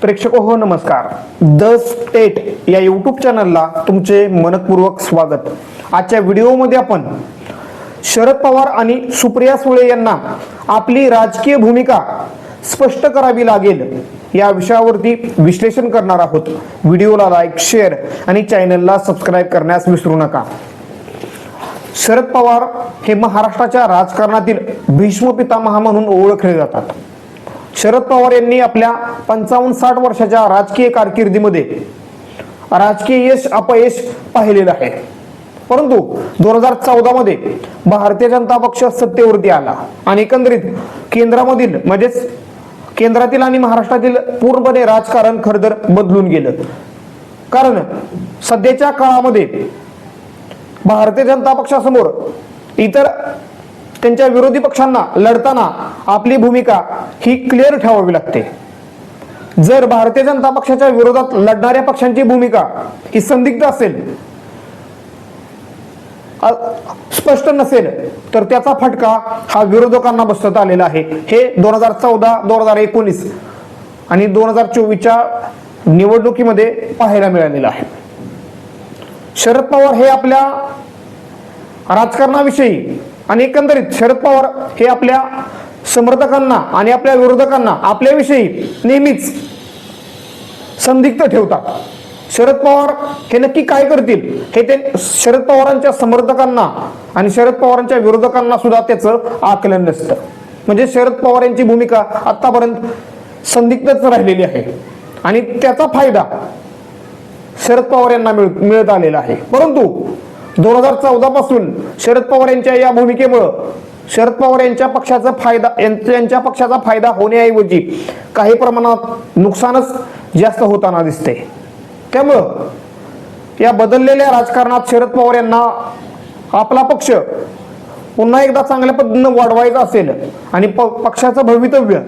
प्रेक्षक हो, हो नमस्कार. द स्टेट या यूट्यूब चॅनलला तुमचे मनपूर्वक स्वागत. आजच्या व्हिडिओमध्ये आपण शरद पवार आणि सुप्रिया सुळे यांना आपली राजकीय भूमिका स्पष्ट करावी लागेल या विषयावरती विश्लेषण करणार आहोत. व्हिडिओला लाईक शेअर आणि चॅनलला सबस्क्राईब करण्यास विसरू नका. शरद पवार हे महाराष्ट्राच्या राजकारणातील भीष्म पितामहा म्हणून ओळखले जातात. शरद पवार यांनी आपल्या पंचावन्न साठ वर्षाच्या राजकीय कारकिर्दीमध्ये राजकीय यश अपयश पाहिलेलं आहे. परंतु दोन हजार चौदा मध्ये भारतीय जनता पक्ष सत्तेवरती आला आणि एकंदरीत केंद्रामधील म्हणजेच केंद्रातील आणि महाराष्ट्रातील पूर्णपणे राजकारण खरंतर बदलून गेलं. कारण सध्याच्या काळामध्ये भारतीय जनता पक्षासमोर इतर त्यांच्या विरोधी पक्षांना लढताना आपली भूमिका ही क्लिअर ठेवावी लागते. जर भारतीय जनता पक्षाच्या विरोधात लढणाऱ्या पक्षांची भूमिका ही संदिग्ध असेल स्पष्ट नसेल तर त्याचा फटका हा विरोधकांना बसत आलेला आहे. हे दोन हजार चौदा दोन हजार एकोणीस आणि दोन हजार चोवीसच्या निवडणुकीमध्ये पाहायला मिळालेलं आहे. शरद पवार हे आपल्या राजकारणाविषयी आणि एकंदरीत शरद पवार हे आपल्या समर्थकांना आणि आपल्या विरोधकांना आपल्याविषयी नेहमीच संदिग्ध ठेवतात. शरद पवार हे नक्की काय करतील? हे ते शरद पवारांच्या समर्थकांना आणि शरद पवारांच्या विरोधकांना सुद्धा त्याचं आकलन नसतं. म्हणजे शरद पवार यांची भूमिका आतापर्यंत संदिग्धच राहिलेली आहे. आणि त्याचा फायदा शरद पवार यांना मिळ मिळत आलेला आहे. परंतु दोन हजार चौदा पासून शरद पवार यांच्या या भूमिकेमुळं शरद पवार यांच्या पक्षाचा फायदा यांच्या पक्षाचा फायदा होण्याऐवजी काही प्रमाणात नुकसानच जास्त होताना दिसते त्यामुळं या बदललेल्या राजकारणात शरद पवार यांना आपला पक्ष पुन्हा एकदा चांगल्या पद्धतीनं वाढवायचा असेल आणि प पक्षाचं भवितव्य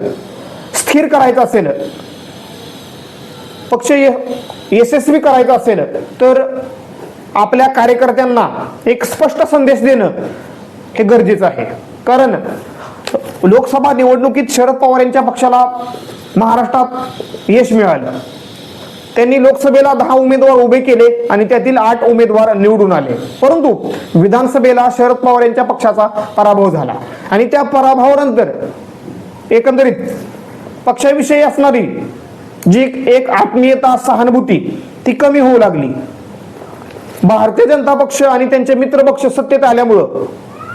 स्थिर करायचं असेल पक्ष यशस्वी करायचा असेल तर आपल्या कार्यकर्त्यांना एक स्पष्ट संदेश देणं हे गरजेचं आहे. कारण लोकसभा निवडणुकीत शरद पवार यांच्या पक्षाला महाराष्ट्रात यश मिळालं. त्यांनी लोकसभेला दहा उमेदवार उभे केले आणि त्यातील आठ उमेदवार निवडून आले. परंतु विधानसभेला शरद पवार यांच्या पक्षाचा पराभव झाला. आणि त्या पराभवानंतर एकंदरीत पक्षाविषयी असणारी जी एक आत्मीयता सहानुभूती ती कमी होऊ लागली. भारतीय जनता पक्ष आणि त्यांचे मित्र पक्ष सत्तेत आल्यामुळं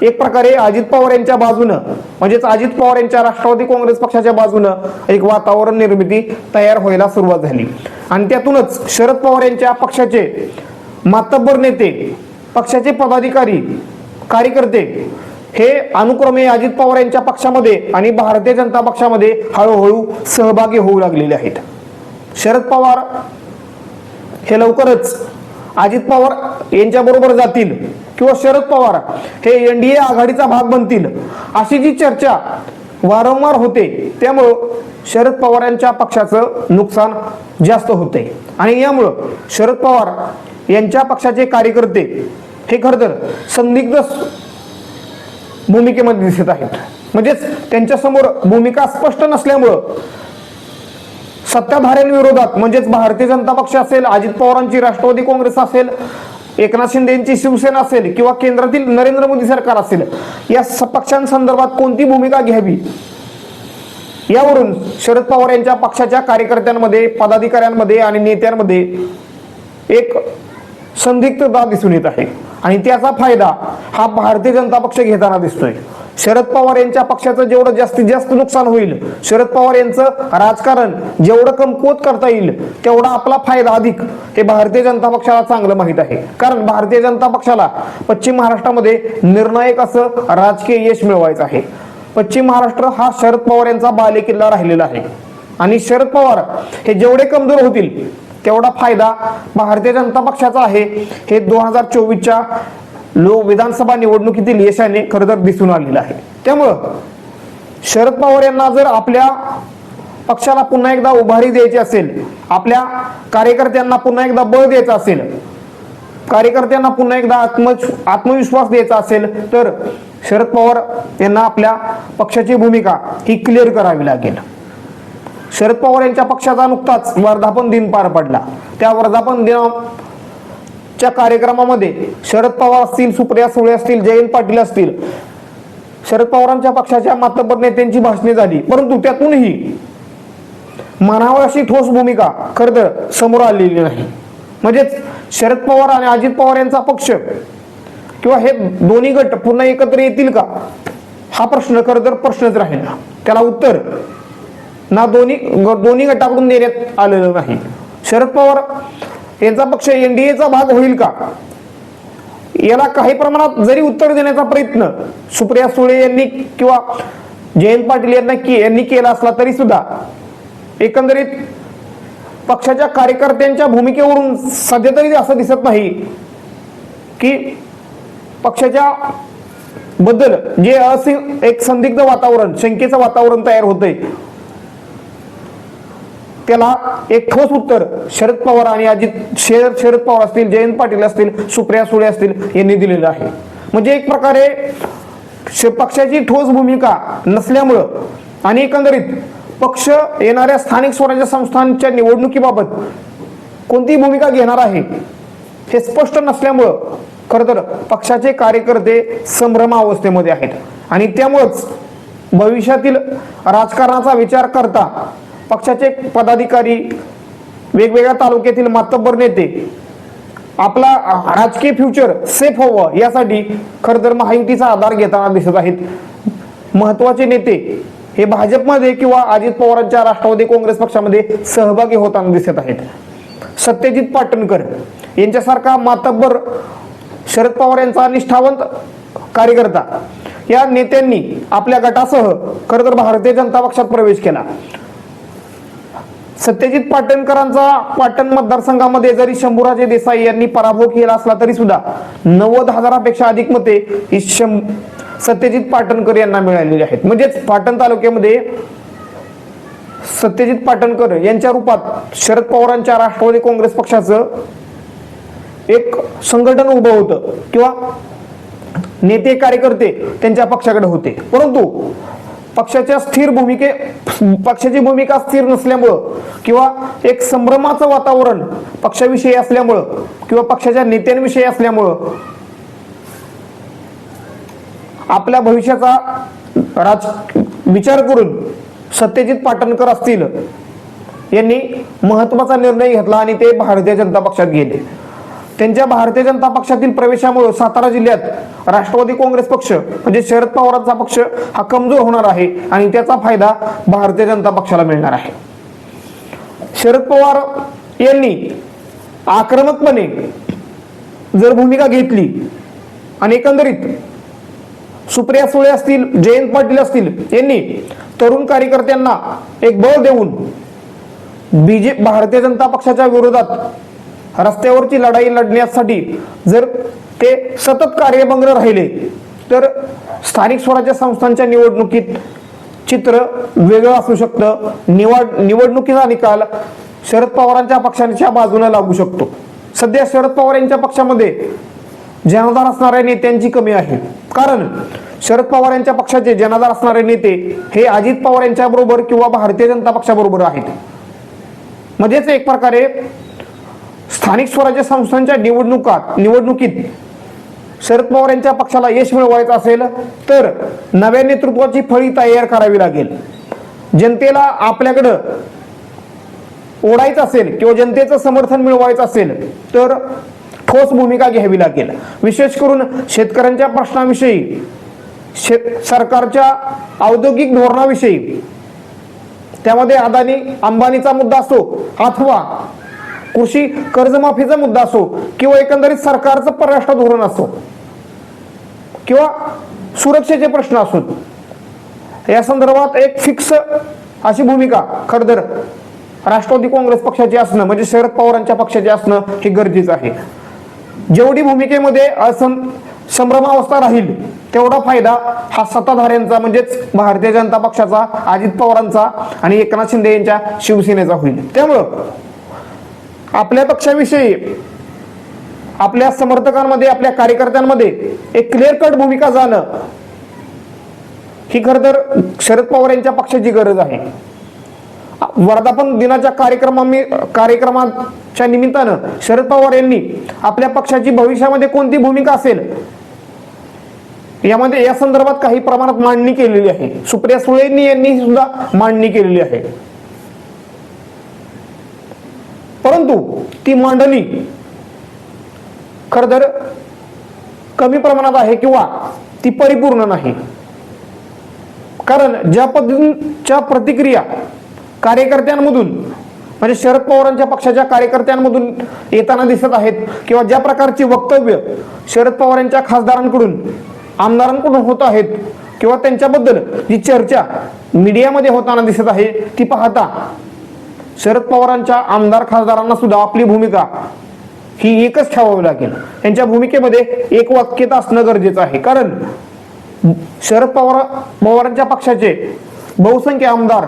एक प्रकारे अजित पवार यांच्या बाजूनं म्हणजेच अजित पवार यांच्या राष्ट्रवादी काँग्रेस पक्षाच्या बाजूनं एक वातावरण निर्मिती तयार व्हायला सुरुवात झाली. आणि त्यातूनच शरद पवार यांच्या पक्षाचे मातब्बर नेते पक्षाचे पदाधिकारी कार्यकर्ते हे अनुक्रमे अजित पवार यांच्या पक्षामध्ये आणि भारतीय जनता पक्षामध्ये हळूहळू सहभागी होऊ लागलेले आहेत. शरद पवार हे लवकरच अजित पवार यांच्या बरोबर जातील किंवा शरद पवार हे एनडीए आघाडीचा भाग बनतील अशी जी चर्चा वारंवार होते त्यामुळं शरद पवार यांच्या पक्षाचं नुकसान जास्त होते. आणि यामुळं शरद पवार यांच्या पक्षाचे कार्यकर्ते हे खरं तर संदिग्ध भूमिकेमध्ये दिसत आहेत. म्हणजेच त्यांच्यासमोर भूमिका स्पष्ट नसल्यामुळं सत्ताधाऱ्यांविरोधात म्हणजेच भारतीय जनता पक्ष असेल अजित पवारांची राष्ट्रवादी काँग्रेस असेल एकनाथ शिंदे यांची शिवसेना असेल किंवा केंद्रातील नरेंद्र मोदी सरकार असेल या पक्षांसंदर्भात कोणती भूमिका घ्यावी? यावरून शरद पवार यांच्या पक्षाच्या कार्यकर्त्यांमध्ये पदाधिकाऱ्यांमध्ये आणि नेत्यांमध्ये एक संदिग्धता दिसून येत आहे. आणि त्याचा फायदा हा भारतीय जनता पक्ष घेताना दिसतोय. शरद पवार यांच्या पक्षाचं जेवढं जास्तीत जास्त नुकसान होईल शरद पवार यांचं राजकारण जेवढं कमकुवत करता येईल तेवढा आपला फायदा अधिक हे भारतीय जनता पक्षाला चांगलं माहीत आहे. कारण भारतीय जनता पक्षाला पश्चिम महाराष्ट्रामध्ये निर्णायक असं राजकीय यश मिळवायचं आहे. पश्चिम महाराष्ट्र हा शरद पवार यांचा बालेकिल्ला राहिलेला आहे. आणि शरद पवार हे जेवढे कमजोर होतील तेवढा फायदा भारतीय जनता पक्षाचा आहे? हे दोन हजार चोवीसच्या लोक विधानसभा निवडणुकीतील यशाने खरं तर दिसून आलेलं आहे. त्यामुळं शरद पवार यांना जर आपल्या पक्षाला पुन्हा एकदा उभारी द्यायची असेल आपल्या कार्यकर्त्यांना पुन्हा एकदा बळ द्यायचं असेल कार्यकर्त्यांना पुन्हा एकदा आत्म आत्मविश्वास द्यायचा असेल तर शरद पवार यांना आपल्या पक्षाची भूमिका ही क्लिअर करावी लागेल. शरद पवार यांच्या पक्षाचा नुकताच वर्धापन दिन पार पडला. त्या वर्धापन दिनाच्या कार्यक्रमामध्ये शरद पवार असतील सुप्रिया सुळे असतील जयंत पाटील असतील शरद पवारांच्या पक्षाच्या मातबर नेत्यांची भाषणे झाली. परंतु त्यातूनही मनावर अशी ठोस भूमिका खरं तर समोर आलेली नाही. म्हणजेच शरद पवार आणि अजित पवार यांचा पक्ष किंवा हे दोन्ही गट पुन्हा एकत्र येतील का? हा प्रश्न खरं तर प्रश्नच राहिला त्याला उत्तर ना दोन्ही ग- दोन्ही गटाकडून देण्यात आलेलं नाही. शरद पवार यांचा पक्ष एनडीएचा भाग होईल का? याला काही प्रमाणात जरी उत्तर देण्याचा प्रयत्न सुप्रिया सुळे यांनी किंवा जयंत पाटील यांना के- यांनी केला असला तरी सुद्धा एकंदरीत पक्षाच्या कार्यकर्त्यांच्या भूमिकेवरून सध्या तरी असं दिसत नाही की पक्षाच्या बद्दल जे असे एक संदिग्ध वातावरण शंकेचं वातावरण तयार होतंय. त्याला एक ठोस उत्तर शरद पवार आणि अजित शरद शरद पवार असतील जयंत पाटील असतील सुप्रिया सुळे असतील यांनी दिलेलं आहे. म्हणजे एक प्रकारे श- पक्षाची ठोस भूमिका नसल्यामुळं आणि एकंदरीत पक्ष येणाऱ्या स्थानिक स्वराज्य संस्थांच्या निवडणुकीबाबत कोणती भूमिका घेणार आहे हे स्पष्ट नसल्यामुळं खरं तर पक्षाचे कार्यकर्ते संभ्रमावस्थेमध्ये आहेत. आणि त्यामुळंच भविष्यातील राजकारणाचा विचार करता पक्षाचे पदाधिकारी वेगवेगळ्या तालुक्यातील मातब्बर नेते आपला राजकीय फ्युचर सेफ व्हावं यासाठी खर तर महायुतीचा आधार घेताना दिसत आहेत. महत्त्वाचे नेते हे भाजपमध्ये किंवा अजित पवारांच्या राष्ट्रवादी काँग्रेस पक्षामध्ये सहभागी होताना दिसत आहेत. सत्यजित पाटणकर यांच्यासारखा मातब्बर शरद पवार यांचा निष्ठावंत कार्यकर्ता या नेत्यांनी आपल्या गटासह खरं तर भारतीय जनता पक्षात प्रवेश केला. सत्यजित पाटणकरांचा पाटण मतदारसंघामध्ये जरी शंभूराजे देसाई यांनी पराभव केला असला तरी सुद्धा नव्वद हजारापेक्षा अधिक मते ही शं सत्यजित पाटणकर यांना मिळालेली आहेत. म्हणजेच पाटण तालुक्यामध्ये सत्यजित पाटणकर यांच्या रूपात शरद पवारांच्या राष्ट्रवादी काँग्रेस पक्षाचं एक संघटन उभं होतं किंवा नेते कार्यकर्ते त्यांच्या पक्षाकडे होते. परंतु पक्षाच्या स्थिर भूमिके पक्षाची भूमिका स्थिर नसल्यामुळं किंवा एक संभ्रमाचं वातावरण पक्षाविषयी असल्यामुळं किंवा पक्षाच्या नेत्यांविषयी असल्यामुळं आपल्या भविष्याचा राज विचार करून सत्यजित पाटणकर असतील यांनी महत्त्वाचा निर्णय घेतला आणि ते भारतीय जनता पक्षात गेले. त्यांच्या भारतीय जनता पक्षातील प्रवेशामुळे सातारा जिल्ह्यात राष्ट्रवादी काँग्रेस पक्ष म्हणजे शरद पवारांचा पक्ष हा कमजोर होणार आहे आणि त्याचा फायदा भारतीय जनता पक्षाला मिळणार आहे. शरद पवार यांनी आक्रमकपणे जर भूमिका घेतली आणि एकंदरीत सुप्रिया सुळे असतील जयंत पाटील असतील यांनी तरुण कार्यकर्त्यांना एक बळ देऊन बीजे भारतीय जनता पक्षाच्या विरोधात रस्त्यावरची लढाई लढण्यासाठी जर ते सतत कार्यभंग राहिले तर स्थानिक स्वराज्य संस्थांच्या निवडणुकीत चित्र वेगळं असू शकतं. निवड निवडणुकीचा निकाल शरद पवारांच्या पक्षांच्या बाजूने लागू शकतो. सध्या शरद पवार यांच्या पक्षामध्ये जनाधार असणाऱ्या नेत्यांची कमी आहे. कारण शरद पवार यांच्या पक्षाचे जनाधार असणारे नेते हे अजित पवार यांच्या बरोबर किंवा भारतीय जनता पक्षाबरोबर आहेत. म्हणजेच एक प्रकारे स्थानिक स्वराज्य संस्थांच्या निवडणुकात निवडणुकीत शरद पवार यांच्या पक्षाला यश मिळवायचं असेल तर नव्या नेतृत्वाची फळी तयार करावी लागेल. जनतेला आपल्याकडं ओढायचं असेल किंवा जनतेचं समर्थन मिळवायचं असेल तर ठोस भूमिका घ्यावी लागेल. विशेष करून शेतकऱ्यांच्या प्रश्नाविषयी शेत सरकारच्या औद्योगिक धोरणाविषयी. त्यामध्ये अदानी अंबानीचा मुद्दा असो अथवा कृषी कर्जमाफीचा मुद्दा असो किंवा एकंदरीत सरकारचं परराष्ट्र धोरण असो किंवा सुरक्षेचे प्रश्न असोत या संदर्भात एक फिक्स अशी भूमिका खरं राष्ट्रवादी काँग्रेस पक्षाची असणं म्हणजे शरद पवारांच्या पक्षाचे असणं हे गरजेचं आहे. जेवढी भूमिकेमध्ये असं संभ्रमावस्था राहील तेवढा फायदा हा सत्ताधाऱ्यांचा म्हणजेच भारतीय जनता पक्षाचा अजित पवारांचा आणि एकनाथ शिंदे यांच्या शिवसेनेचा होईल. त्यामुळं आपल्या पक्षाविषयी आपल्या समर्थकांमध्ये आपल्या कार्यकर्त्यांमध्ये एक क्लिअर कट भूमिका जाणं ही खर तर शरद पवार यांच्या पक्षाची गरज आहे. वर्धापन दिनाच्या कार्यक्रमा कार्यक्रमाच्या निमित्तानं शरद पवार यांनी आपल्या पक्षाची भविष्यामध्ये कोणती भूमिका असेल यामध्ये या संदर्भात काही प्रमाणात मांडणी केलेली आहे. सुप्रिया सुळेंनी यांनी सुद्धा मांडणी केलेली आहे परंतु ती मांडणी खर तर कमी प्रमाणात आहे किंवा ती परिपूर्ण नाही. कारण ज्या पद्धतीच्या प्रतिक्रिया कार्यकर्त्यांमधून म्हणजे शरद पवारांच्या पक्षाच्या कार्यकर्त्यांमधून येताना दिसत आहेत किंवा ज्या प्रकारची वक्तव्य शरद पवारांच्या खासदारांकडून आमदारांकडून होत आहेत किंवा त्यांच्याबद्दल जी चर्चा मीडियामध्ये होताना दिसत आहे ती पाहता शरद पवारांच्या आमदार खासदारांना सुद्धा आपली भूमिका ही एकच ठेवावी लागेल. त्यांच्या भूमिकेमध्ये एक वाक्यता असणं गरजेचं आहे. कारण शरद पवार पवारांच्या पक्षाचे बहुसंख्य आमदार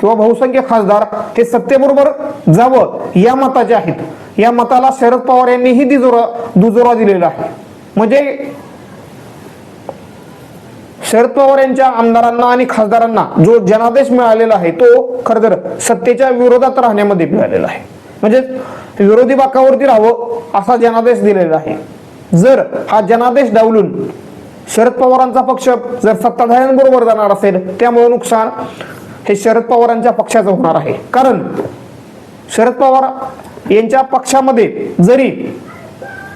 किंवा बहुसंख्य खासदार हे सत्तेबरोबर जावं या मताचे आहेत. या मताला शरद पवार यांनीही दुजोरा दुजोरा दिलेला आहे. म्हणजे शरद पवार यांच्या आमदारांना आणि खासदारांना जो जनादेश मिळालेला आहे तो खरं तर सत्तेच्या विरोधात राहण्यामध्ये मिळालेला आहे. म्हणजे विरोधी बाकावरती राहावं असा जनादेश दिलेला आहे. जर हा जनादेश डावलून शरद पवारांचा पक्ष जर सत्ताधाऱ्यांबरोबर जाणार असेल त्यामुळे नुकसान हे शरद पवारांच्या पक्षाचं होणार आहे. कारण शरद पवार यांच्या पक्षामध्ये जरी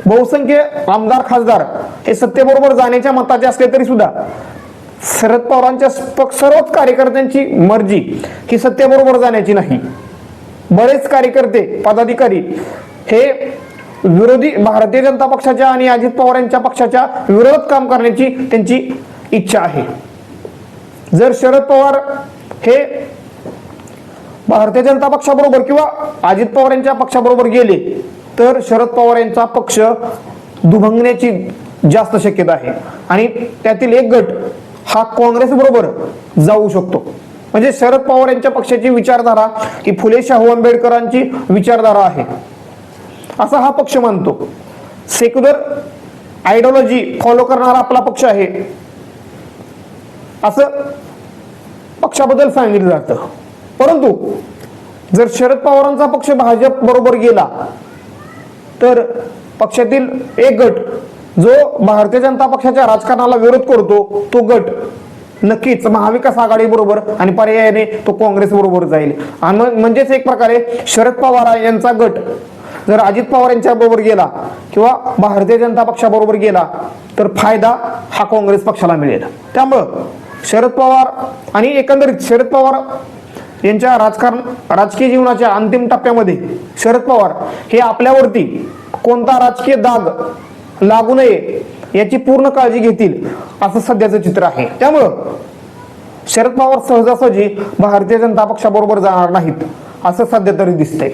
बहुसंख्य आमदार खासदार हे सत्तेबरोबर जाण्याच्या मताचे असले तरी सुद्धा शरद पवारांच्या सर्वच कार्यकर्त्यांची मर्जी ही सत्तेबरोबर जाण्याची नाही. बरेच कार्यकर्ते पदाधिकारी हे विरोधी भारतीय जनता पक्षाच्या आणि अजित पवार यांच्या पक्षाच्या विरोधात काम करण्याची त्यांची इच्छा आहे. जर शरद पवार हे भारतीय जनता पक्षाबरोबर किंवा अजित पवार यांच्या पक्षाबरोबर गेले तर शरद पवार यांचा पक्ष दुभंगण्याची जास्त शक्यता आहे. आणि त्यातील एक गट हा काँग्रेस बरोबर जाऊ शकतो. म्हणजे शरद पवार यांच्या पक्षाची विचारधारा ही फुले शाहू आंबेडकरांची विचारधारा आहे. असा हा पक्ष मानतो. सेक्युलर आयडिओलॉजी फॉलो करणारा आपला पक्ष आहे. असं पक्षाबद्दल सांगितलं जातं. परंतु जर शरद पवारांचा पक्ष भाजप बरोबर गेला तर पक्षातील एक गट जो भारतीय जनता पक्षाच्या राजकारणाला विरोध करतो तो गट नक्कीच महाविकास आघाडी बरोबर आणि पर्यायाने तो काँग्रेस बरोबर जाईल. आणि मग- म्हणजेच एक प्रकारे शरद पवार यांचा गट जर अजित पवार यांच्या बरोबर गेला किंवा भारतीय जनता पक्षाबरोबर गेला तर फायदा हा काँग्रेस पक्षाला मिळेल. त्यामुळं शरद पवार आणि एकंदरीत शरद पवार यांच्या राजकारण राजकीय जीवनाच्या अंतिम टप्प्यामध्ये शरद पवार हे आपल्यावरती कोणता राजकीय दाग लागू नये याची पूर्ण काळजी घेतील असं सध्याचं चित्र आहे. त्यामुळं शरद पवार सहजासहजी भारतीय जनता पक्षाबरोबर जाणार नाहीत असं सध्या तरी दिसतंय.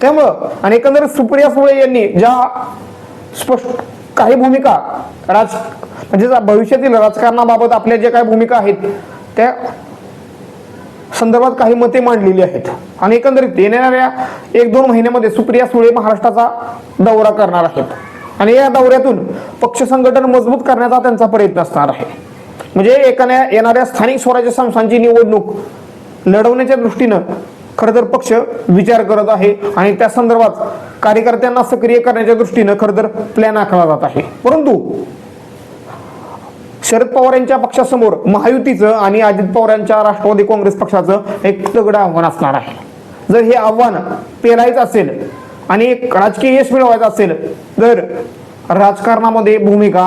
त्यामुळं आणि एकंदरीत सुप्रिया सुळे यांनी ज्या स्पष्ट काही भूमिका राज म्हणजे भविष्यातील राजकारणाबाबत आपल्या ज्या काही भूमिका आहेत त्या संदर्भात काही मते मांडलेली आहेत. आणि एकंदरीत येणाऱ्या एक दोन महिन्यामध्ये सुप्रिया सुळे महाराष्ट्राचा दौरा करणार आहेत. आणि या दौऱ्यातून पक्ष संघटन मजबूत करण्याचा त्यांचा प्रयत्न असणार आहे. म्हणजे एकाने येणाऱ्या स्थानिक स्वराज्य संस्थांची निवडणूक लढवण्याच्या दृष्टीनं खरं तर पक्ष विचार करत आहे आणि त्या संदर्भात कार्यकर्त्यांना सक्रिय करण्याच्या दृष्टीनं खरं तर प्लॅन आखला जात आहे. परंतु शरद पवार यांच्या पक्षासमोर महायुतीचं आणि अजित पवार यांच्या राष्ट्रवादी काँग्रेस पक्षाचं एक तगडं आव्हान असणार आहे. जर हे आव्हान पेलायचं असेल आणि एक राजकीय यश मिळवायचं असेल तर राजकारणामध्ये भूमिका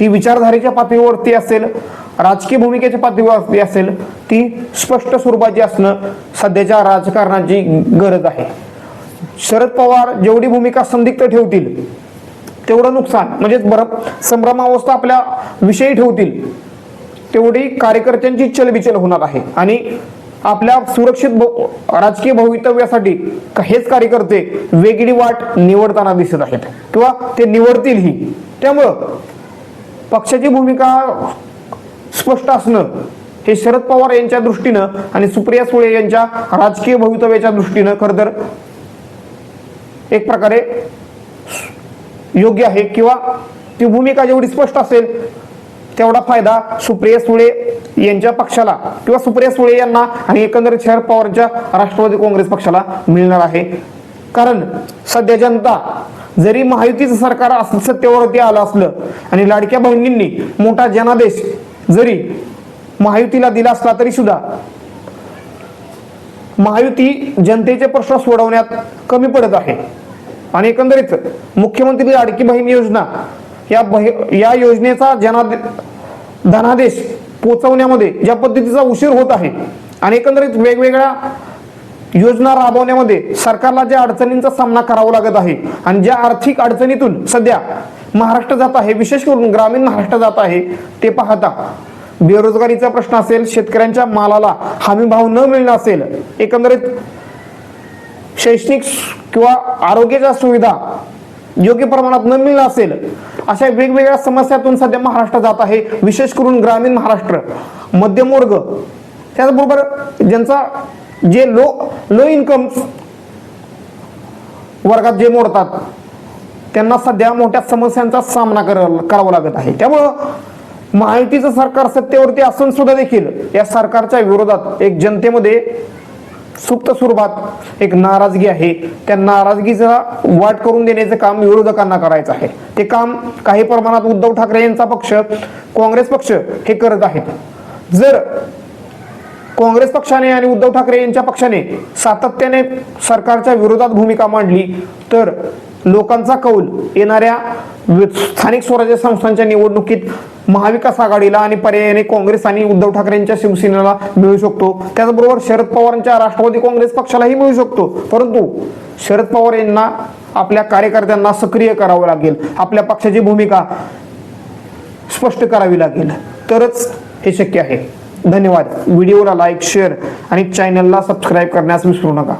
ती विचारधारेच्या पातळीवरती असेल राजकीय भूमिकेच्या पातळीवरती असेल ती स्पष्ट स्वरूपाची असणं सध्याच्या राजकारणाची गरज आहे. शरद पवार जेवढी भूमिका संदिग्ध ठेवतील तेवढं नुकसान म्हणजेच बरं संभ्रमावस्था आपल्या विषयी ठेवतील तेवढी कार्यकर्त्यांची चलबिचल होणार आहे. आणि आपल्या सुरक्षित राजकीय भवितव्यासाठी हेच कार्यकर्ते वेगळी वाट निवडताना दिसत आहेत. किंवा ते निवडतीलही. त्यामुळं पक्षाची भूमिका स्पष्ट असणं हे शरद पवार यांच्या दृष्टीनं आणि सुप्रिया सुळे यांच्या राजकीय भवितव्याच्या दृष्टीनं खरं तर एक प्रकारे योग्य आहे. किंवा ती भूमिका जेवढी स्पष्ट असेल तेवढा फायदा सुप्रिया सुळे यांच्या पक्षाला किंवा सुप्रिया सुळे यांना आणि एकंदरीत शरद पवारच्या राष्ट्रवादी काँग्रेस पक्षाला मिळणार आहे. कारण सध्या जनता जरी महायुतीचं सरकार सत्तेवरती आलं असलं आणि लाडक्या बहिणींनी मोठा जनादेश जरी महायुतीला दिला असला तरी सुद्धा महायुती जनतेचे प्रश्न सोडवण्यात कमी पडत आहे. आणि एकंदरीत मुख्यमंत्री लाडकी बहीण योजना या या योजनेचा जनादे धनादेश पोचवण्यामध्ये ज्या पद्धतीचा उशीर होत आहे आणि एकंदरीत वेगवेगळ्या योजना राबवण्यामध्ये सरकारला ज्या अडचणींचा सामना करावा लागत आहे आणि ज्या आर्थिक अडचणीतून सध्या महाराष्ट्र जात आहे विशेष करून ग्रामीण महाराष्ट्र जात आहे ते पाहता बेरोजगारीचा प्रश्न असेल शेतकऱ्यांच्या मालाला हमी भाव न मिळणं असेल एकंदरीत शैक्षणिक किंवा आरोग्याच्या सुविधा योग्य प्रमाणात न मिळणं असेल अशा वेगवेगळ्या समस्यातून सध्या महाराष्ट्र जात आहे. विशेष करून ग्रामीण महाराष्ट्र मध्यमवर्ग त्याचबरोबर ज्यांचा जे लो लो इन्कम वर्गात जे मोडतात त्यांना सध्या मोठ्या समस्यांचा सामना करावा करावा लागत आहे. त्यामुळं महायुतीचं सरकार सत्तेवरती असून सुद्धा देखील या सरकारच्या विरोधात एक जनतेमध्ये सुप्त स्वरूपात एक नाराजगी आहे. त्या नाराजगीचा वाट करून देण्याचं काम विरोधकांना करायचं आहे. ते काम काही प्रमाणात उद्धव ठाकरे यांचा पक्ष काँग्रेस पक्ष हे करत आहेत. जर काँग्रेस पक्षाने आणि उद्धव ठाकरे यांच्या पक्षाने सातत्याने सरकारच्या विरोधात भूमिका मांडली तर लोकांचा कौल येणाऱ्या स्थानिक स्वराज्य संस्थांच्या निवडणुकीत महाविकास आघाडीला आणि पर्यायाने काँग्रेस आणि उद्धव ठाकरेंच्या शिवसेनेला मिळू शकतो. त्याचबरोबर शरद पवारांच्या राष्ट्रवादी काँग्रेस पक्षालाही मिळू शकतो. परंतु शरद पवार यांना आपल्या कार्यकर्त्यांना सक्रिय करावं लागेल. आपल्या पक्षाची भूमिका स्पष्ट करावी लागेल. तरच हे शक्य आहे. धन्यवाद. व्हिडिओला लाईक शेअर आणि चॅनलला सबस्क्राईब करण्यास विसरू नका.